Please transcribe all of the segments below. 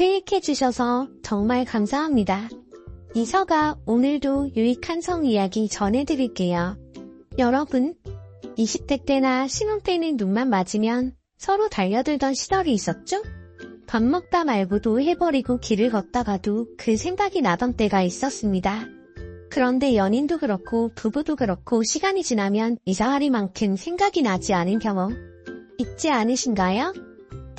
클릭해주셔서 정말 감사합니다. 이서가 오늘도 유익한 성 이야기 전해드릴게요. 여러분, 20대 때나 신혼 때는 눈만 맞으면 서로 달려들던 시절이 있었죠? 밥 먹다 말고도 해버리고 길을 걷다가도 그 생각이 나던 때가 있었습니다. 그런데 연인도 그렇고 부부도 그렇고 시간이 지나면 이사하리만큼 생각이 나지 않은 경험 있지 않으신가요?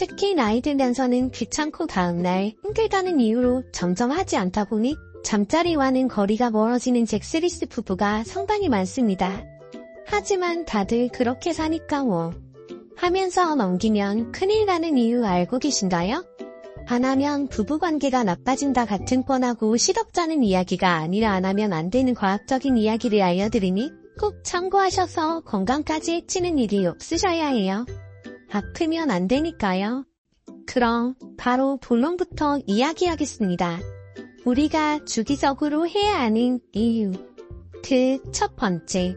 특히 나이 들면서는 귀찮고 다음날 힘들다는 이유로 점점 하지 않다 보니 잠자리와는 거리가 멀어지는 잭스리스 부부가 상당히 많습니다. 하지만 다들 그렇게 사니까 뭐 하면서 넘기면 큰일 나는 이유 알고 계신가요? 안 하면 부부관계가 나빠진다 같은 뻔하고 시덥잖은 이야기가 아니라 안 하면 안 되는 과학적인 이야기를 알려드리니 꼭 참고하셔서 건강까지 해치는 일이 없으셔야 해요. 아프면 안 되니까요. 그럼 바로 본론부터 이야기하겠습니다. 우리가 주기적으로 해야 하는 이유. 그 첫 번째.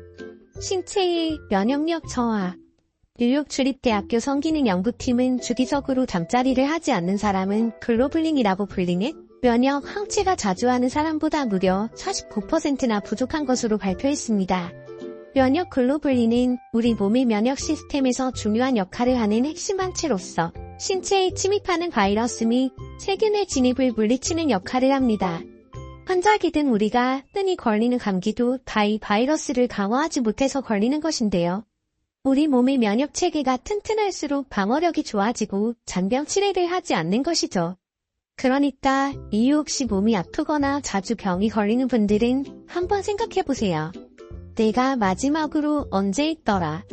신체의 면역력 저하. 뉴욕 주립대학교 성기능 연구팀은 주기적으로 잠자리를 하지 않는 사람은 글로블린이라고 불리는 면역 항체가 자주 하는 사람보다 무려 49%나 부족한 것으로 발표했습니다. 면역 글로블린은 우리 몸의 면역 시스템에서 중요한 역할을 하는 핵심 항체로서 신체에 침입하는 바이러스 및 세균의 진입을 물리치는 역할을 합니다. 환자기든 우리가 흔히 걸리는 감기도 다 이 바이러스를 강화하지 못해서 걸리는 것인데요. 우리 몸의 면역 체계가 튼튼할수록 방어력이 좋아지고 잔병 치레를 하지 않는 것이죠. 그러니까 이유 없이 몸이 아프거나 자주 병이 걸리는 분들은 한번 생각해 보세요. 내가 마지막으로 언제 있더라.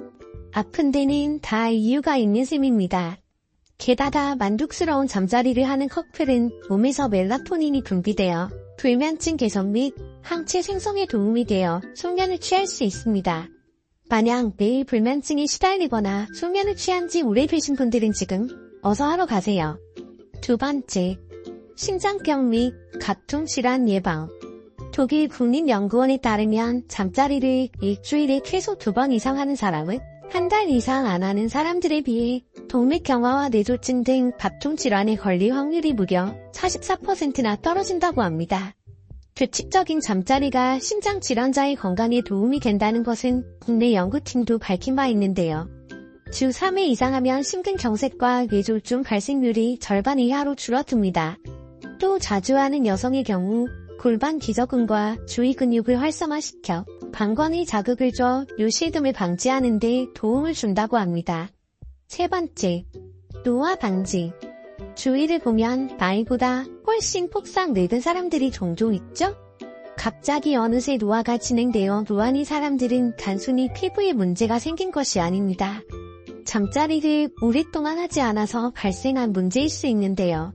아픈 데는 다 이유가 있는 셈입니다. 게다가 만족스러운 잠자리를 하는 커플은 몸에서 멜라토닌이 분비되어 불면증 개선 및 항체 생성에 도움이 되어 숙면을 취할 수 있습니다. 만약 매일 불면증에 시달리거나 숙면을 취한 지 오래되신 분들은 지금 어서 하러 가세요. 두 번째, 심장병 및 가통 질환 예방. 독일 국립연구원에 따르면 잠자리를 일주일에 최소 두 번 이상 하는 사람은 한 달 이상 안 하는 사람들에 비해 동맥경화와 뇌졸중 등 가통 질환에 걸릴 확률이 무려 44%나 떨어진다고 합니다. 규칙적인 잠자리가 심장 질환자의 건강에 도움이 된다는 것은 국내 연구팀도 밝힌 바 있는데요. 주 3회 이상 하면 심근경색과 뇌졸중 발생률이 절반 이하로 줄어듭니다. 또 자주 하는 여성의 경우 골반 기저근과 주위 근육을 활성화시켜 방광의 자극을 줘 요실금을 방지하는 데 도움을 준다고 합니다. 세 번째, 노화 방지. 주위를 보면 나이보다 훨씬 폭삭 늙은 사람들이 종종 있죠? 갑자기 어느새 노화가 진행되어 노안이 사람들은 단순히 피부에 문제가 생긴 것이 아닙니다. 잠자리를 오랫동안 하지 않아서 발생한 문제일 수 있는데요.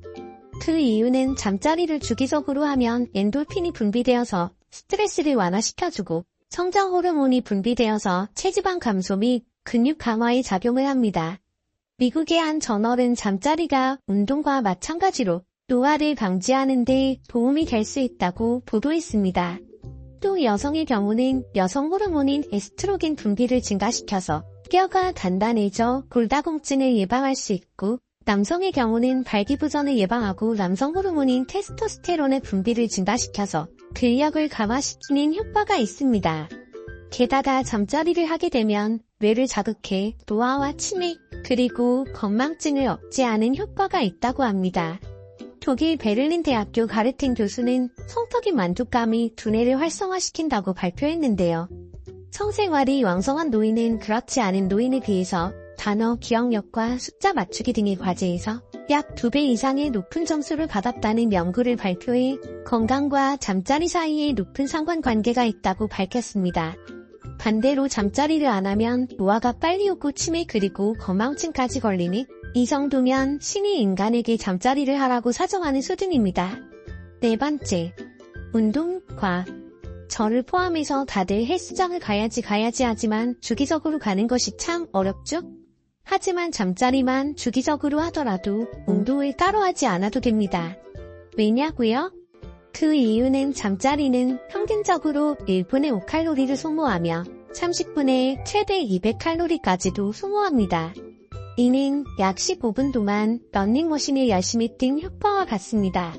그 이유는 잠자리를 주기적으로 하면 엔돌핀이 분비되어서 스트레스를 완화시켜주고 성장 호르몬이 분비되어서 체지방 감소 및 근육 강화에 작용을 합니다. 미국의 한 저널은 잠자리가 운동과 마찬가지로 노화를 방지하는 데 도움이 될 수 있다고 보도했습니다. 또 여성의 경우는 여성 호르몬인 에스트로겐 분비를 증가시켜서 뼈가 단단해져 골다공증을 예방할 수 있고 남성의 경우는 발기부전을 예방하고 남성 호르몬인 테스토스테론의 분비를 증가시켜서 근력을 강화시키는 효과가 있습니다. 게다가 잠자리를 하게 되면 뇌를 자극해 노화와 치매 그리고 건망증을 억제하는 효과가 있다고 합니다. 독일 베를린 대학교 가르틴 교수는 성적인 만족감이 두뇌를 활성화시킨다고 발표했는데요. 성생활이 왕성한 노인은 그렇지 않은 노인에 비해서 단어 기억력과 숫자 맞추기 등의 과제에서 약 2배 이상의 높은 점수를 받았다는 연구를 발표해 건강과 잠자리 사이에 높은 상관관계가 있다고 밝혔습니다. 반대로 잠자리를 안 하면 노화가 빨리 오고 치매 그리고 건망증까지 걸리니 이 정도면 신이 인간에게 잠자리를 하라고 사정하는 수준입니다. 네 번째, 운동 과 저를 포함해서 다들 헬스장을 가야지 가야지 하지만 주기적으로 가는 것이 참 어렵죠? 하지만 잠자리만 주기적으로 하더라도 운동을 따로 하지 않아도 됩니다. 왜냐고요? 그 이유는 잠자리는 평균적으로 1분에 5칼로리를 소모하며 30분에 최대 200칼로리까지도 소모합니다. 이는 약 15분 동안 런닝머신을 열심히 뛴 효과와 같습니다.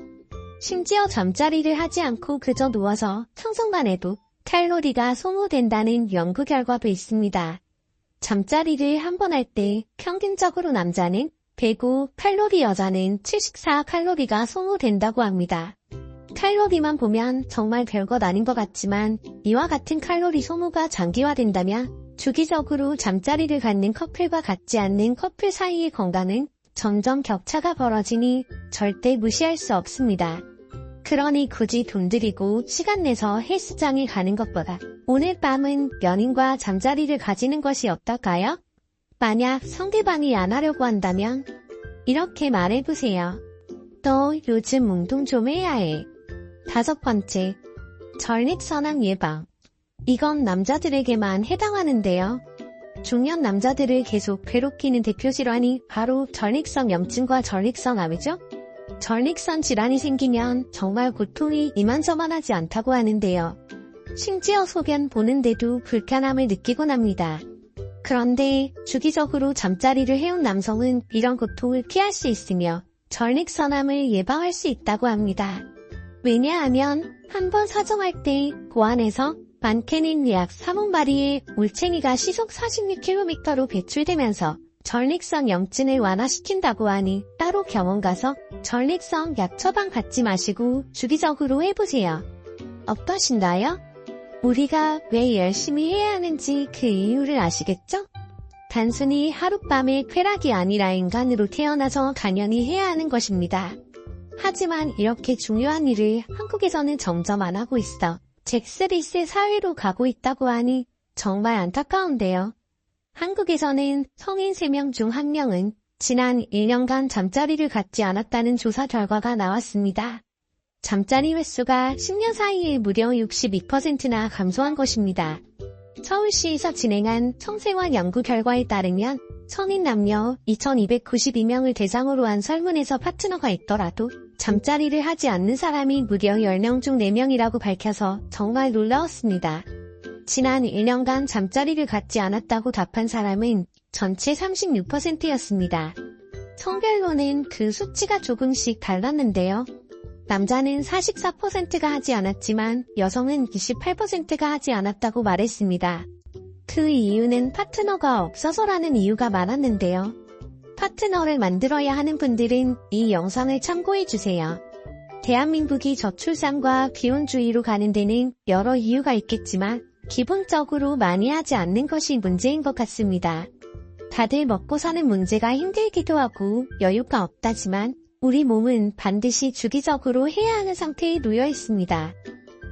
심지어 잠자리를 하지 않고 그저 누워서 청성만 해도 칼로리가 소모된다는 연구 결과도 있습니다. 잠자리를 한 번 할 때 평균적으로 남자는 105 칼로리 여자는 74 칼로리가 소모된다고 합니다. 칼로리만 보면 정말 별것 아닌 것 같지만 이와 같은 칼로리 소모가 장기화된다면 주기적으로 잠자리를 갖는 커플과 같지 않는 커플 사이의 건강은 점점 격차가 벌어지니 절대 무시할 수 없습니다. 그러니 굳이 돈 들이고 시간 내서 헬스장에 가는 것보다 오늘 밤은 연인과 잠자리를 가지는 것이 어떨까요? 만약 상대방이 안 하려고 한다면 이렇게 말해보세요. 너 요즘 운동 좀 해야 해. 다섯 번째, 전립선암 예방. 이건 남자들에게만 해당하는데요. 중년 남자들을 계속 괴롭히는 대표 질환이 바로 전립선 염증과 전립선 암이죠. 전립선 질환이 생기면 정말 고통이 이만저만하지 않다고 하는데요. 심지어 소변 보는데도 불편함을 느끼곤 합니다. 그런데 주기적으로 잠자리를 해온 남성은 이런 고통을 피할 수 있으며 전립선암을 예방할 수 있다고 합니다. 왜냐하면 한 번 사정할 때 고안에서 많게는 약 3억 마리의 올챙이가 시속 46km로 배출되면서 전립선 염증을 완화시킨다고 하니 따로 병원 가서 전립선 약 처방 받지 마시고 주기적으로 해보세요. 어떠신가요? 우리가 왜 열심히 해야 하는지 그 이유를 아시겠죠? 단순히 하룻밤의 쾌락이 아니라 인간으로 태어나서 당연히 해야 하는 것입니다. 하지만 이렇게 중요한 일을 한국에서는 점점 안 하고 있어 잭스리스 사회로 가고 있다고 하니 정말 안타까운데요. 한국에서는 성인 3명 중 1명은 지난 1년간 잠자리를 갖지 않았다는 조사 결과가 나왔습니다. 잠자리 횟수가 10년 사이에 무려 62%나 감소한 것입니다. 서울시에서 진행한 청생활 연구 결과에 따르면 성인 남녀 2292명을 대상으로 한 설문에서 파트너가 있더라도 잠자리를 하지 않는 사람이 무려 10명 중 4명이라고 밝혀서 정말 놀라웠습니다. 지난 1년간 잠자리를 갖지 않았다고 답한 사람은 전체 36%였습니다. 성별로는 그 수치가 조금씩 달랐는데요. 남자는 44%가 하지 않았지만 여성은 28%가 하지 않았다고 말했습니다. 그 이유는 파트너가 없어서라는 이유가 많았는데요. 파트너를 만들어야 하는 분들은 이 영상을 참고해주세요. 대한민국이 저출산과 비혼주의로 가는 데는 여러 이유가 있겠지만 기본적으로 많이 하지 않는 것이 문제인 것 같습니다. 다들 먹고 사는 문제가 힘들기도 하고 여유가 없다지만 우리 몸은 반드시 주기적으로 해야 하는 상태에 놓여 있습니다.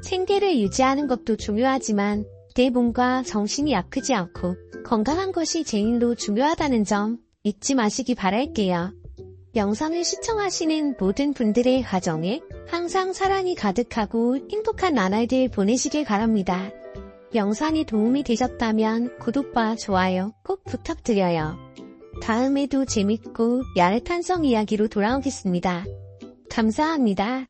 생계를 유지하는 것도 중요하지만 내 몸과 정신이 아프지 않고 건강한 것이 제일로 중요하다는 점 잊지 마시기 바랄게요. 영상을 시청하시는 모든 분들의 가정에 항상 사랑이 가득하고 행복한 나날들 보내시길 바랍니다. 영상이 도움이 되셨다면 구독과 좋아요 꼭 부탁드려요. 다음에도 재밌고 야릇한 성 이야기로 돌아오겠습니다. 감사합니다.